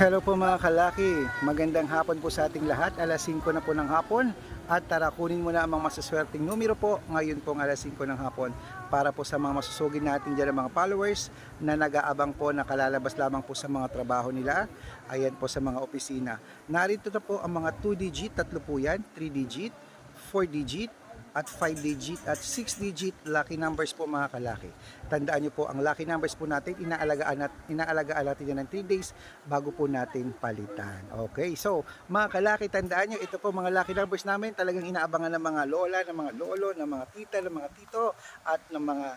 Hello po mga kalaki, magandang hapon po sa ating lahat, alas 5 na po ng hapon. At tara kunin mo na ang mga masaswerteng numero po ngayon pong alas 5 ng hapon para po sa mga masusugin natin dyan mga followers na nag-aabang po na kalalabas lamang po sa mga trabaho nila. Ayan po sa mga opisina. Narito na po ang mga 2 digit, tatlo po yan. 3 digit, 4 digit at 5 digit at 6 digit lucky numbers po mga kalaki. Tandaan nyo po, ang lucky numbers po natin, inaalagaan, nat, inaalagaan natin yan ng 3 days bago po natin palitan. Okay, so mga kalaki, tandaan nyo, ito po mga lucky numbers namin, talagang inaabangan ng mga lola, ng mga lolo, ng mga tita, ng mga tito, at ng mga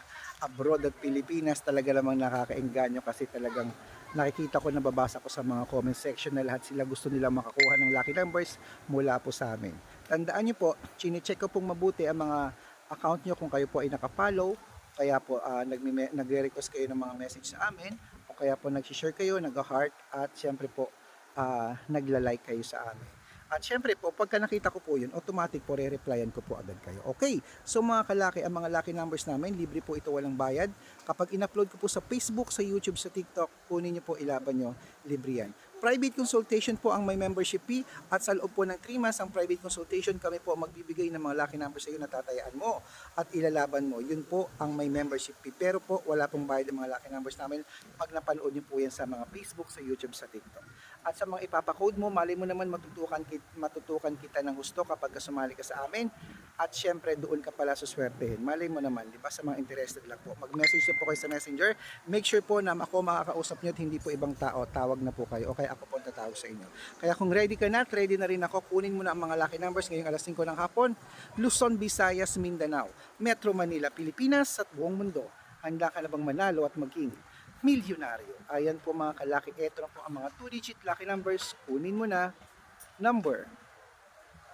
abroad at Pilipinas, talaga namang nakakaengganyo kasi talagang nakikita ko, nababasa ko sa mga comment section na lahat sila gusto nila makakuha ng lucky numbers mula po sa amin. Tandaan nyo po, chinecheck ko pong mabuti ang mga account nyo kung kayo po ay nakapollow, kaya po uh, nagre-request kayo ng mga message sa amin, o kaya po nag-share kayo, nag-heart, at syempre po, uh, nagla-like kayo sa amin. At syempre po, pagka nakita ko po yun, automatic po re-replyan ko po agad kayo. Okay, so mga kalaki, ang mga lucky numbers namin, libre po ito walang bayad. Kapag in-upload ko po sa Facebook, sa YouTube, sa TikTok, kunin nyo po, ilaban nyo, libre yan. Private consultation po ang may membership fee at sa loob po ng 3 months ang private consultation kami po magbibigay ng mga lucky numbers sa iyo na tatayaan mo at ilalaban mo. Yun po ang may membership fee. Pero po wala pong bayad ang mga lucky numbers namin pag napanood niyo po yan sa mga Facebook, sa YouTube, sa TikTok. At sa mga ipapakode mo, mali mo naman matutukan, kit, matutukan kita ng gusto kapag sumali ka sa amin. At syempre doon ka pala suswertehin. Mali mo naman, di ba? Sa mga interested lang po. Mag-message po kayo sa messenger. Make sure po na ako makakausap nyo at hindi po ibang tao. Tawag na po kayo. Okay, ako po ang tatawag sa inyo. Kaya kung ready ka na, ready na rin ako. Kunin mo na ang mga lucky numbers ngayong alas 5 ng hapon. Luzon, Visayas, Mindanao, Metro Manila, Pilipinas at buong mundo. Handa ka na bang manalo at maging milyonaryo. Ayan po mga kalaki. Ito na po ang mga 2-digit lucky numbers. Kunin mo na. Number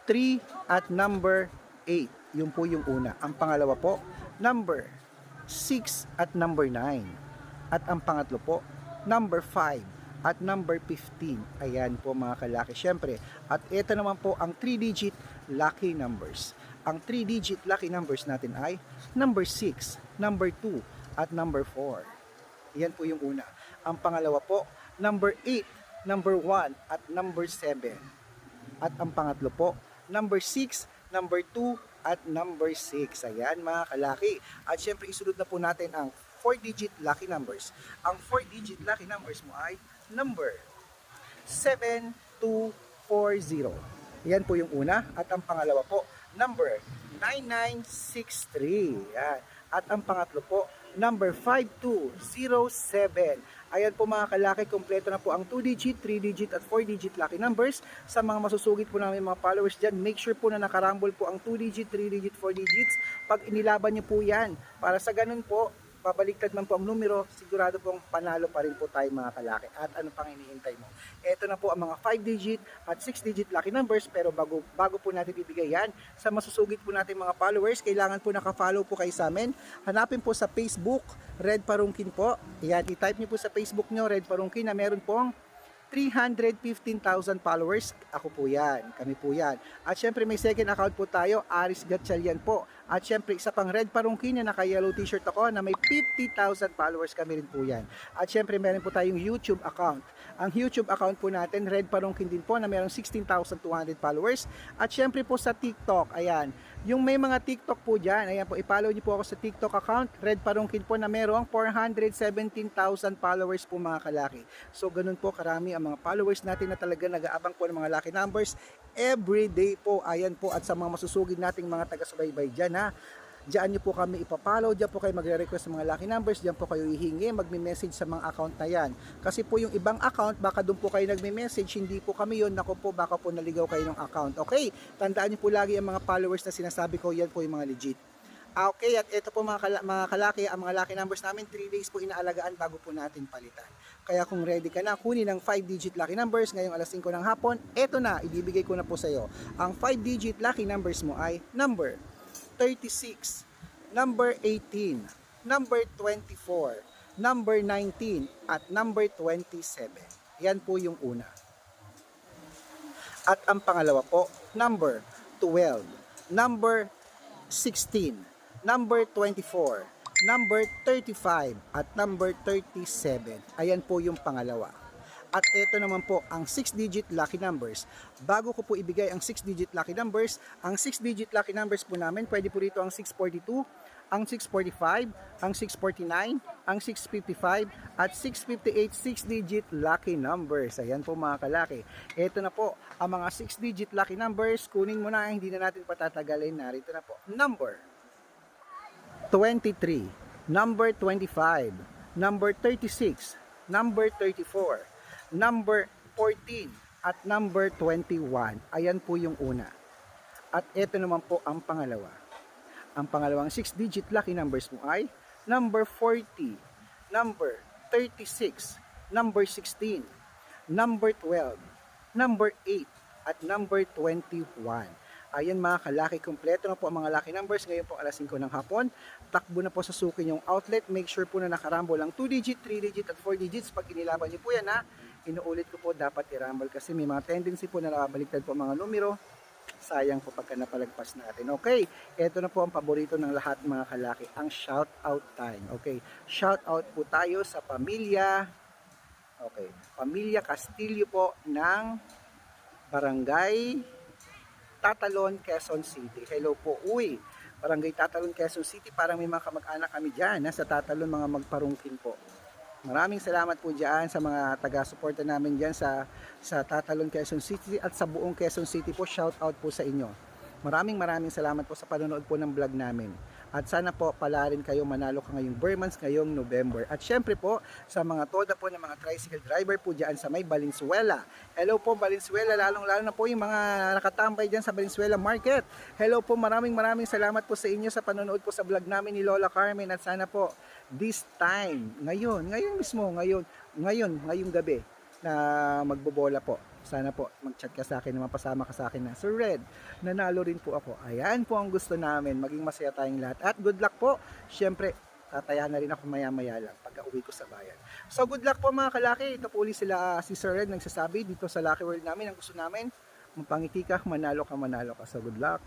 3 at number 8. Yun po yung una. Ang pangalawa po, number 6 at number 9. At ang pangatlo po, number 5 at number 15. Ayan po mga kalaki. Siyempre, at ito naman po ang 3-digit lucky numbers. Ang 3-digit lucky numbers natin ay number 6, number 2, at number 4. Yan po yung una. Ang pangalawa po, number 8, number 1, at number 7. At ang pangatlo po, number 6, number 2, at number 6. Ayan mga kalaki. At syempre isunod na po natin ang 4-digit lucky numbers. Ang 4-digit lucky numbers mo ay number 7240. Yan po yung una. At ang pangalawa po, number 9963. Yan. At ang pangatlo po, number 5207. Ayan po mga kalaki, kompleto na po ang 2-digit, 3-digit at 4-digit lucky numbers. Sa mga masusugit po namin mga followers dyan, make sure po na nakarambol po ang 2-digit, 3-digit, 4-digits. Pag inilaban nyo po yan, para sa ganun po, babaliktad man po ang numero, sigurado pong panalo pa rin po tayo mga kalaki. At ano pang hinihintay mo? Ito na po ang mga 5-digit at 6-digit lucky numbers pero bago, bago po natin bibigay yan, sa masusugit po natin mga followers, kailangan po nakafollow po kayo sa amin. Hanapin po sa Facebook, Red Parungkin po. Yan, i-type niyo po sa Facebook nyo, Red Parungkin na meron pong 315,000 followers. Ako po yan. Kami po yan. At syempre may second account po tayo, Aris Gatchalian po. At syempre isa pang red parungkin na naka-yellow t-shirt ako na may 50,000 followers kami rin po yan. At syempre meron po tayong YouTube account. Ang YouTube account po natin, red parungkin din po na mayroong 16,200 followers. At syempre po sa TikTok, ayan. Yung may mga TikTok po dyan, ayan po, i-follow niyo po ako sa TikTok account, Red Parungkin po na merong 417,000 followers po mga kalaki. So ganun po karami ang mga followers natin na talaga nag-aabang po ng mga lucky numbers every day po. Ayan po at sa mga masusugid nating mga taga-subaybay dyan ha. Diyan nyo po kami ipapollow, diyan po kayo magre-request ng mga lucky numbers, diyan po kayo hihingi, magme-message sa mga account na yan. Kasi po yung ibang account, baka doon po kayo nagme-message, hindi po kami yun, nako po, baka po naligaw kayo ng account. Okay, tandaan nyo po lagi ang mga followers na sinasabi ko, yan po yung mga legit. Ah, okay, at ito po mga, kala- mga kalaki, ang mga lucky numbers namin, 3 days po inaalagaan bago po natin palitan. Kaya kung ready ka na, kunin ang 5-digit lucky numbers ngayong alas 5 ng hapon, eto na, ibibigay ko na po sa iyo. Ang 5-digit lucky numbers mo ay number 36, number 18, number 24, number 19, at number 27. Yan po yung una. At ang pangalawa po, number 12, number 16, number 24, number 35, at number 37. Ayan po yung pangalawa. At ito naman po ang 6-digit lucky numbers. Bago ko po ibigay ang 6-digit lucky numbers, ang 6-digit lucky numbers po namin, pwede po rito ang 642, ang 645, ang 649, ang 655, at 658 6-digit lucky numbers. Ayan po mga kalaki. Ito na po ang mga 6-digit lucky numbers. Kunin mo na, hindi na natin patatagalin. Narito na po. Number 23, number 25, number 36, number 34, number 14, at number 21. Ayan po yung una. At ito naman po ang pangalawa. Ang pangalawang 6-digit lucky numbers mo ay number 40, number 36, number 16, number 12, number 8, at number 21. Ayan mga kalaki, kompleto na po ang mga lucky numbers. Ngayon po alas 5 ng hapon. Takbo na po sa suki yung outlet. Make sure po na nakarambo lang 2 digit, 3 digit at 4 digits. Pag inilaban niyo po yan ha, inuulit ko po dapat i-rumble kasi may mga tendency po na nakabaliktad po ang mga numero. Sayang po pagka napalagpas natin. Okay, ito na po ang paborito ng lahat mga kalaki, ang shout out time. Okay, shout out po tayo sa pamilya, okay, pamilya Castillo po ng Barangay Tatalon, Quezon City. Hello po, uy, Barangay Tatalon, Quezon City. Parang may mga kamag-anak kami dyan, nasa Tatalon, mga magparungkin po. Maraming salamat po dyan sa mga taga-suporta namin dyan sa, sa Tatalon, Quezon City at sa buong Quezon City po. Shout out po sa inyo. Maraming maraming salamat po sa panonood po ng vlog namin. At sana po pala rin kayo manalo ka ngayong Burmans ngayong November. At syempre po sa mga toda po ng mga tricycle driver po dyan sa may Valenzuela. Hello po Valenzuela, lalong lalo na po yung mga nakatambay dyan sa Valenzuela Market. Hello po, maraming maraming salamat po sa inyo sa panonood po sa vlog namin ni Lola Carmen. At sana po this time, ngayon, ngayon mismo, ngayon, ngayon, ngayong gabi na magbobola po. Sana po mag-chat ka sa akin na mapasama ka sa akin na Sir Red, nanalo rin po ako. Ayan po ang gusto namin, maging masaya tayong lahat. At good luck po. Siyempre, tataya na rin ako maya-maya lang pag uwi ko sa bayan. So good luck po mga kalaki. Ito po ulit sila si Sir Red nagsasabi dito sa Lucky World namin. Ang gusto namin, mapangiti ka, manalo ka, manalo ka. So good luck.